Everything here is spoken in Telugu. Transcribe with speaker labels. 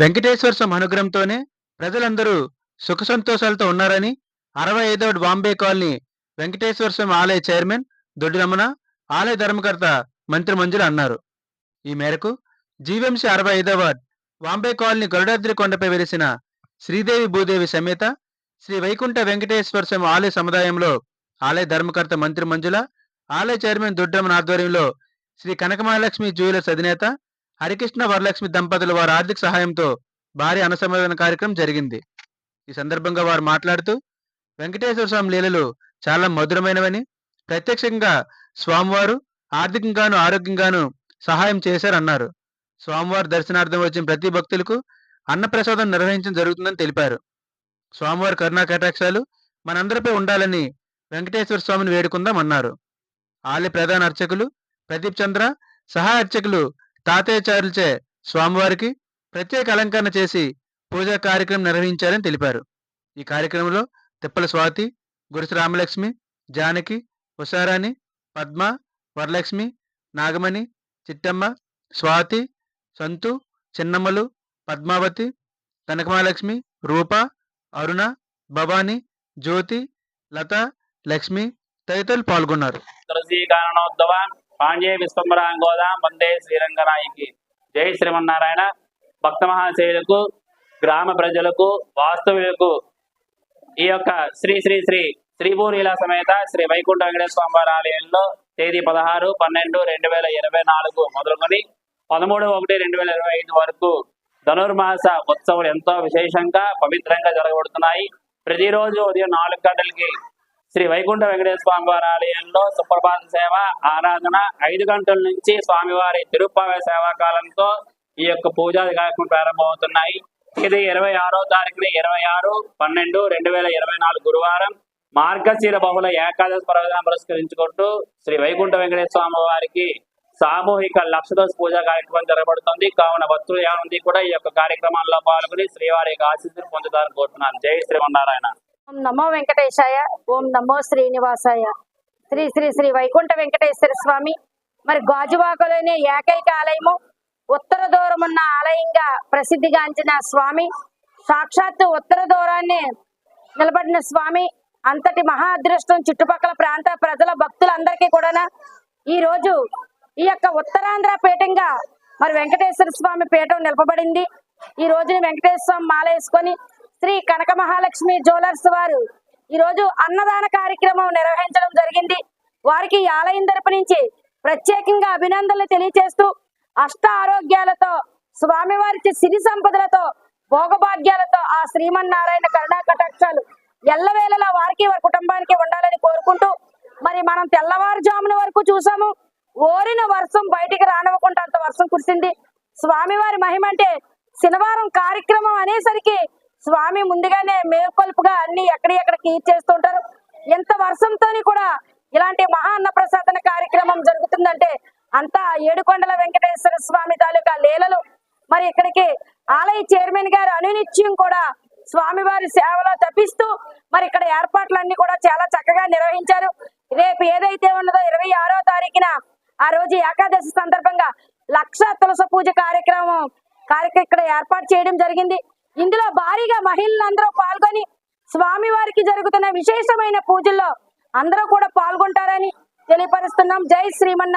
Speaker 1: వెంకటేశ్వర స్వామి అనుగ్రహంతోనే ప్రజలందరూ సుఖ సంతోషాలతో ఉన్నారని అరవై ఐదవ బాంబే కాలనీ వెంకటేశ్వర స్వామి ఆలయ చైర్మన్ దొడ్డి రమణ ఆలయ ధర్మకర్త మంత్రి మంజులు అన్నారు. ఈ మేరకు జీవీఎంసీ అరవై ఐదవ బాంబే కాలనీ గరుడాద్రి కొండపై వెలిసిన శ్రీదేవి భూదేవి సమేత శ్రీ వైకుంఠ వెంకటేశ్వర స్వామి ఆలయ సముదాయంలో ఆలయ ధర్మకర్త మంత్రి మంజుల ఆలయ చైర్మన్ దొడ్డరమణ ఆధ్వర్యంలో శ్రీ కనకమహాలక్ష్మి జ్యువెలర్స్ అధినేత హరికృష్ణ వరలక్ష్మి దంపతులు వారి ఆర్థిక సహాయంతో భారీ అన్నసంవర్ధన కార్యక్రమం జరిగింది. ఈ సందర్భంగా వారు మాట్లాడుతూ వెంకటేశ్వర స్వామి లీలలు చాలా మధురమైనవని ప్రత్యక్షంగా స్వామివారు ఆర్థికంగాను ఆరోగ్యంగాను సహాయం చేశారన్నారు. స్వామివారి దర్శనార్థం వచ్చిన ప్రతి భక్తులకు అన్నప్రసాదం నిర్వహించడం జరుగుతుందని తెలిపారు. స్వామివారి కరుణా కటాక్షాలు మనందరిపై ఉండాలని వెంకటేశ్వర స్వామిని వేడుకుందాం అన్నారు ఆలయ ప్రధాన అర్చకులు ప్రదీప్ చంద్ర సహాయ అర్చకులు తాతయ్యచారులచే స్వామివారికి ప్రత్యేక అలంకరణ చేసి పూజా కార్యక్రమం నిర్వహించారని తెలిపారు. ఈ కార్యక్రమంలో తిప్పల స్వాతి గురుసు రామలక్ష్మి జానకి ఉషారాణి పద్మ వరలక్ష్మి నాగమణి చిట్టమ్మ స్వాతి సంతు చిన్నమ్మలు పద్మావతి కనకమహాలక్ష్మి రూప అరుణ భవాని జ్యోతి లత లక్ష్మి తదితరులు పాల్గొన్నారు.
Speaker 2: తులసీకారణోద్భవ విశ్వంబరాంగోద వందే శ్రీరంగనాయకి. జై శ్రీమన్నారాయణ. భక్త మహాశైలకు గ్రామ ప్రజలకు వాస్తవులకు ఈ యొక్క శ్రీ శ్రీ శ్రీ శ్రీభూనీల సమేత శ్రీ వైకుంఠ వెంకటేశ్వర స్వామి ఆలయంలో తేదీ పదహారు పన్నెండు రెండు వేల ఇరవై నాలుగు మొదలుకొని పదమూడు ఒకటి రెండు వేల ఇరవై ఐదు వరకు ధనుర్మాస ఉత్సవాలు ఎంతో విశేషంగా పవిత్రంగా జరగబడుతున్నాయి. ప్రతిరోజు ఉదయం నాలుగు గంటలకి శ్రీ వైకుంఠ వెంకటేశ్వర స్వామి వారి ఆలయంలో సుప్రభాత సేవ ఆరాధన ఐదు గంటల నుంచి స్వామివారి తిరుప్పావ సేవా కాలంతో ఈ యొక్క పూజా కార్యక్రమం ప్రారంభమవుతున్నాయి. ఇది ఇరవై ఆరో తారీఖున ఇరవై ఆరు పన్నెండు రెండు వేల ఇరవై నాలుగు గురువారం మార్గశీర బహుళ ఏకాదశి పర్వదినం పురస్కరించుకుంటూ శ్రీ వైకుంఠ వెంకటేశ్వర స్వామి వారికి సామూహిక లక్షదోష పూజా కార్యక్రమం జరగబడుతుంది. కావున భక్తులు ఏమంది కూడా ఈ యొక్క కార్యక్రమాల్లో పాల్గొని శ్రీవారి యొక్క ఆశీస్సులు పొందుతారని కోరుతున్నాను. జై శ్రీమన్నారాయణ.
Speaker 3: ఓం నమో వెంకటేశాయ ఓం నమో శ్రీనివాసాయ. శ్రీ శ్రీ శ్రీ వైకుంఠ వెంకటేశ్వర స్వామి. మరి గాజువాకలోనే ఏకైక ఆలయము ఉత్తర దూరం ఉన్న ఆలయంగా ప్రసిద్ధిగాంచిన స్వామి. సాక్షాత్తు ఉత్తర దూరాన్ని నిలబడిన స్వామి. అంతటి మహా అదృష్టం చుట్టుపక్కల ప్రాంత ప్రజల భక్తులందరికీ కూడా ఈ రోజు ఈ యొక్క ఉత్తరాంధ్ర పీఠంగా మరి వెంకటేశ్వర స్వామి పీఠం నిలపబడింది. ఈ రోజున వెంకటేశ్వర స్వామి మాల వేసుకొని శ్రీ కనక మహాలక్ష్మి జ్యువెలర్స్ వారు ఈరోజు అన్నదాన కార్యక్రమం నిర్వహించడం జరిగింది. వారికి ఆలయం తరపు నుంచి ప్రత్యేకంగా అభినందనలు తెలియజేస్తూ అష్ట ఆరోగ్యాలతో స్వామివారి సిరి సంపదలతో భోగభాగ్యాలతో ఆ శ్రీమన్నారాయణ కరుణా కటాక్షాలు ఎల్లవేళలా వారికి వారి కుటుంబానికి ఉండాలని కోరుకుంటూ మరి మనం తెల్లవారుజామున వరకు చూసాము. ఓరిన వర్షం బయటికి రానివ్వకుండా అంత వర్షం కురిసింది. స్వామివారి మహిమ అంటే శనివారం కార్యక్రమం అనేసరికి స్వామి ముందుగానే మేల్కొల్పుగా అన్ని ఎక్కడ ఎక్కడ చేస్తుంటారు. ఎంత వర్షంతోని కూడా ఇలాంటి మహా అన్న ప్రసాదన కార్యక్రమం జరుగుతుందంటే అంతా ఏడుకొండల వెంకటేశ్వర స్వామి తాలూకా లీలలు. మరి ఇక్కడికి ఆలయ చైర్మన్ గారు అనునిత్యం కూడా స్వామివారి సేవలో తప్పిస్తూ మరి ఇక్కడ ఏర్పాట్లన్నీ కూడా చాలా చక్కగా నిర్వహించారు. రేపు ఏదైతే ఉన్నదో ఇరవై ఆరో తారీఖున ఆ రోజు ఏకాదశి సందర్భంగా లక్ష తులస పూజ కార్యక్రమం కార్యక్రమం ఇక్కడ ఏర్పాటు చేయడం జరిగింది. ఇందులో భారీగా మహిళలందరూ పాల్గొని స్వామివారికి జరుగుతున్న విశేషమైన పూజల్లో అందరూ కూడా పాల్గొంటారని తెలియపరుస్తున్నాం. జై శ్రీమన్నారాయణ.